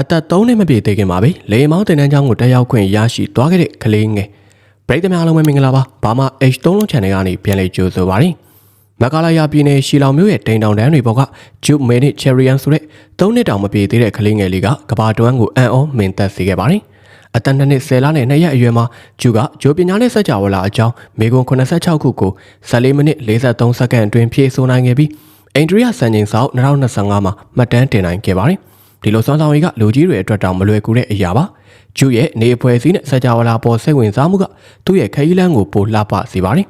အသက်3နှစ်မပြည့်သေးခင်ပါပဲလေမောင်းတင်တန်းချောင်းကိုတက်ရောက်ခွင့်ရရှိသွားခဲ့တဲ့ကလေးငယ်ပရိသတ်များအားလုံးပဲမင်္ဂလာပါဘာမှ H3 လုံး channel ကနေပြန်လည်ကြိုဆိုပါရစေမကာလာယာပြည်နယ်ရှီလောင်မြို့ရဲ့တိန်တောင်တန်းတွေပေါ်ကဂျုမေနစ်ချယ်ရီယန်ဆိုတဲ့3နှစ်တောင်မပြည့်သေးတဲ့ကလေးငယ်လေးကကဘာတွန်းကိုအံ့ဩမင်သက်စေခဲ့ပါတယ်အတန်နှစ်နှစ်10လနဲ့2ရက်အရွယ်မှာဂျူကဂျိုပညာနဲ့စက်ကြဝဠာအကြောင်းမေကွန်86ခုကို14မိနစ်43စက္ကန့်အတွင်းဖြည့်ဆို့နိုင်ခဲ့ပြီးအိန္ဒြိယစံချိန်စောက်2025မှာမှတ်တမ်းတင်နိုင်ခဲ့ပါတယ် ဒီလိုစွမ်းဆောင်ရည်ကလူကြီးတွေအတွက်တောင်မလွယ်ကူတဲ့အရာပါဂျူရဲ့နေအဖွဲ့အစည်းနဲ့စက်ကြဝဠာပေါ်စိတ်ဝင်စားမှုကသူ့ရဲ့ခရီးလမ်းကိုပိုလှပစေပါတယ်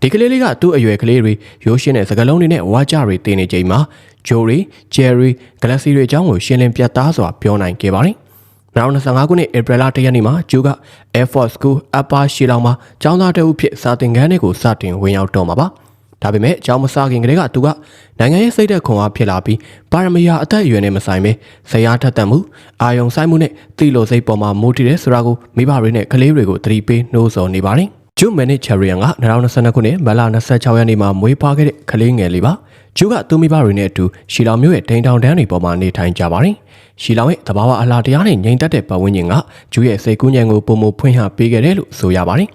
ဒီကလေးလေးကသူ့အရွယ်ကလေးတွေရိုးရှင်းတဲ့စကားလုံးတွေနဲ့ဝါကြတွေတင်နေချိန်မှာဂျိုရီဂျယ်ရီဂလက်ဆီတွေအကြောင်းကိုရှင်းလင်းပြသစွာပြောနိုင်ခဲ့ပါတယ်2025ခုနှစ်ဧပြီလ1ရက်နေ့မှာဂျူက Air Force School Upper ရှီလောင်မှာကျောင်းသားတအုပ်ဖြစ်စာသင်ခန်းတွေကိုစတင်ဝင်ရောက်တော့မှာပါ ဒါပေမဲ့ကျောင်းမစခင်ကတည်းကသူကနိုင်ငံရေးစိတ်သက်ခွန်အားဖြစ်လာပြီးပါရမီယာအသက်အရွယ်နဲ့မဆိုင်ပဲဇယားထက်သန်မှုအာယုံဆိုင်မှုနဲ့တီလိုစိတ်ပေါ်မှာမိုးတီးတဲ့ဆိုတာကိုမိဘတွေနဲ့ကလေးတွေကိုသတိပေးနှိုးဆော်နေပါတယ်ဂျူမန်နစ်ချယ်ရီယန်က2022ခုနှစ်မလ26ရက်နေ့မှာမွေးဖွားခဲ့တဲ့ကလေးငယ်လေးပါဂျူကသူ့မိဘတွေနဲ့အတူရှီလောင်မြို့ရဲ့ဒိန်တောင်တန်းတွေပေါ်မှာနေထိုင်ကြပါတယ်ရှီလောင်ရဲ့သဘာဝအလားတရားနဲ့ငြိမ်သက်တဲ့ပတ်ဝန်းကျင်ကဂျူရဲ့စိတ်ကူးညံကိုပုံမဖွင့်ဟပေးခဲ့တယ်လို့ဆိုရပါတယ်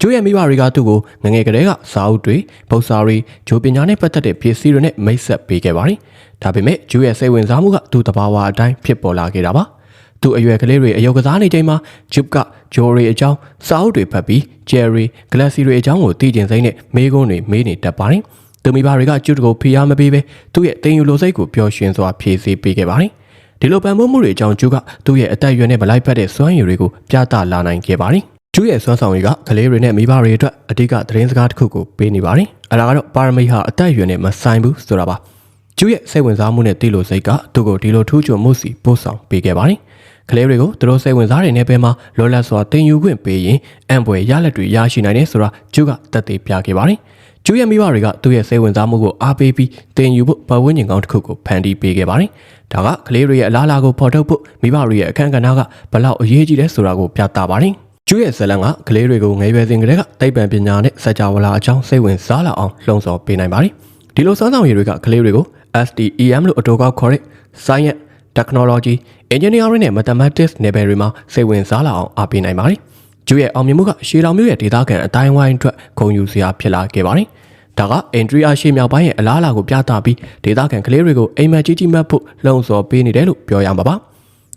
ကျိုးရဲ့မိဘတွေကသူ့ကိုငငယ်ကလေးကစာအုပ်တွေပုစာတွေဂျိုပညာနဲ့ပတ်သက်တဲ့ပစ္စည်းတွေနဲ့မိတ်ဆက်ပေးခဲ့ပါတယ်။ဒါပေမဲ့ကျိုးရဲ့စိတ်ဝင်စားမှုကသူ့တဘာဝအတိုင်းဖြစ်ပေါ်လာခဲ့တာပါ။သူ့အရွယ်ကလေးတွေအယုတ်ကစားနေချိန်မှာဂျုပ်ကဂျိုရီအကြောင်းစာအုပ်တွေဖတ်ပြီးဂျယ်ရီဂလက်ဆီတွေအကြောင်းကိုသိကျင်စိမ့်နဲ့မေးခွန်းတွေမေးနေတတ်ပါတယ်။သူမိဘတွေကကျုပ်ကိုဖိအားမပေးဘဲသူ့ရဲ့တင်ယူလိုစိတ်ကိုပျော်ရွှင်စွာဖြည့်ဆည်းပေးခဲ့ပါတယ်။ဒီလိုပံ့ပိုးမှုတွေအကြောင်းကျုပ်ကသူ့ရဲ့အသက်အရွယ်နဲ့မလိုက်ဖက်တဲ့စွမ်းရည်တွေကိုပြသလာနိုင်ခဲ့ပါတယ်။ ကျူးရဲ့စွမ်းဆောင်ရည်ကကလေးတွေနဲ့မိဘတွေအတွက်အဓိကသတင်းစကားတစ်ခုကိုပေးနေပါတယ်။အဲဒါကတော့ပါရမီဟာအသက်အရွယ်နဲ့မဆိုင်ဘူးဆိုတာပါ။ကျူးရဲ့စိတ်ဝင်စားမှုနဲ့တိလို့စိတ်ကသူ့ကိုဒီလိုထူးချွန်မှုစီပို့ဆောင်ပေးခဲ့ပါတယ်။ကလေးတွေကိုသူတို့စိတ်ဝင်စားတဲ့နယ်ပယ်မှာလောလတ်စွာတင်ယူခွင့်ပေးရင်အံပွဲရလက်တွေရရှိနိုင်တယ်ဆိုတာကျူးကသက်သေပြခဲ့ပါတယ်။ကျူးရဲ့မိဘတွေကသူ့ရဲ့စိတ်ဝင်စားမှုကိုအားပေးပြီးတင်ယူဖို့ပတ်ဝန်းကျင်ကောင်းတစ်ခုကိုဖန်တီးပေးခဲ့ပါတယ်။ဒါကကလေးတွေရဲ့အလားအလာကိုဖော်ထုတ်ဖို့မိဘတွေရဲ့အခမ်းကဏ္ဍကဘလောက်အရေးကြီးလဲဆိုတာကိုပြသပါတယ်။ ကျူးရဲ့ဇလန်ကကလေးတွေကိုငယ်ရွယ်စဉ်ကတည်းကသိပ္ပံပညာနဲ့စကြဝဠာအကြောင်းစိတ်ဝင်စားလာအောင်လှုံ့ဆော်ပေးနိုင်ပါတယ်။ဒီလိုစမ်းဆောင်ရည်တွေကကလေးတွေကို STEM လို့အတိုကောက်ခေါ်တဲ့ Science, Technology, Engineering နဲ့ Mathematics နယ်ပယ်တွေမှာစိတ်ဝင်စားလာအောင်အားပေးနိုင်ပါတယ်။ကျူးရဲ့အောင်မြင်မှုကရှေးလောင်မျိုးရဲ့ဒေသခံအတိုင်းဝိုင်းအတွက်ဂုဏ်ယူစရာဖြစ်လာခဲ့ပါတယ်။ဒါကအင်ဒရီယာရှေ့မြောက်ပိုင်းရဲ့အလားအလာကိုပြသပြီးဒေသခံကလေးတွေကိုအိမ်မက်ကြီးကြီးမတ်ဖို့လှုံ့ဆော်ပေးနေတယ်လို့ပြောရမှာပါ။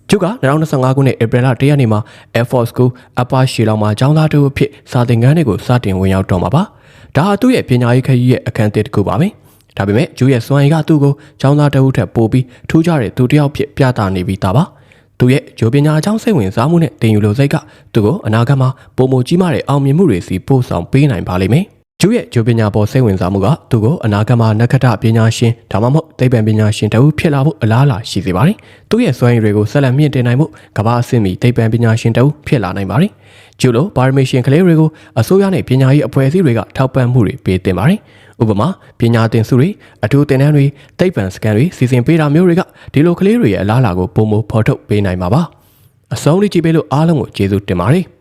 ကျုက2025ခုနှစ်ဧပြီလ1ရက်နေ့မှာ Air Force School Upper ရှီလောင်မှာကျောင်းသားတူအဖြစ်စာသင်ခန်းတွေကိုစတင်ဝင်ရောက်တော့မှာပါ။ဒါဟာသူ့ရဲ့ပညာရေးခရီးရဲ့အခန်းသစ်တစ်ခုပါပဲ။ဒါပေမဲ့ဂျူရဲ့စွမ်းရည်ကသူ့ကိုကျောင်းသားတအုပ်ထက်ပိုပြီးထူးခြားတဲ့သူတစ်ယောက်ဖြစ်ပြသနေပြီးသားပါ။သူရဲ့ဂျိုပညာအကြောင်းစိတ်ဝင်စားမှုနဲ့တင်ယူလိုစိတ်ကသူ့ကိုအနာဂတ်မှာပုံမကြီးမားတဲ့အောင်မြင်မှုတွေစီပို့ဆောင်ပေးနိုင်ပါလိမ့်မယ်။ ကျူရဲ့ဂျိုပညာပေါ်စိတ်ဝင်စားမှုကသူ့ကိုအနာဂတ်မှာနက္ခတ္တပညာရှင်ဒါမှမဟုတ်သိပ္ပံပညာရှင်တဦးဖြစ်လာဖို့အလားအလာရှိစေပါတယ်။သူ့ရဲ့စွမ်းရည်တွေကိုဆက်လက်မြင့်တင်နိုင်ဖို့ကမ္ဘာအဆင့်မီသိပ္ပံပညာရှင်တဦးဖြစ်လာနိုင်ပါတယ်။ကျူလိုပါရမီရှင်ကလေးတွေကိုအစိုးရနဲ့ပညာရေးအဖွဲ့အစည်းတွေကထောက်ပံ့မှုတွေပေးတင်ပါတယ်။ဥပမာပညာသင်စုတွေအထူးသင်တန်းတွေသိပ္ပံစကန်တွေစီစဉ်ပေးတာမျိုးတွေကဒီလိုကလေးတွေရဲ့အလားအလာကိုပုံမဖော်ထုတ်ပေးနိုင်မှာပါ။အဆုံးလေးကြည့်ပေးလို့အားလုံးကိုကျေးဇူးတင်ပါတယ်။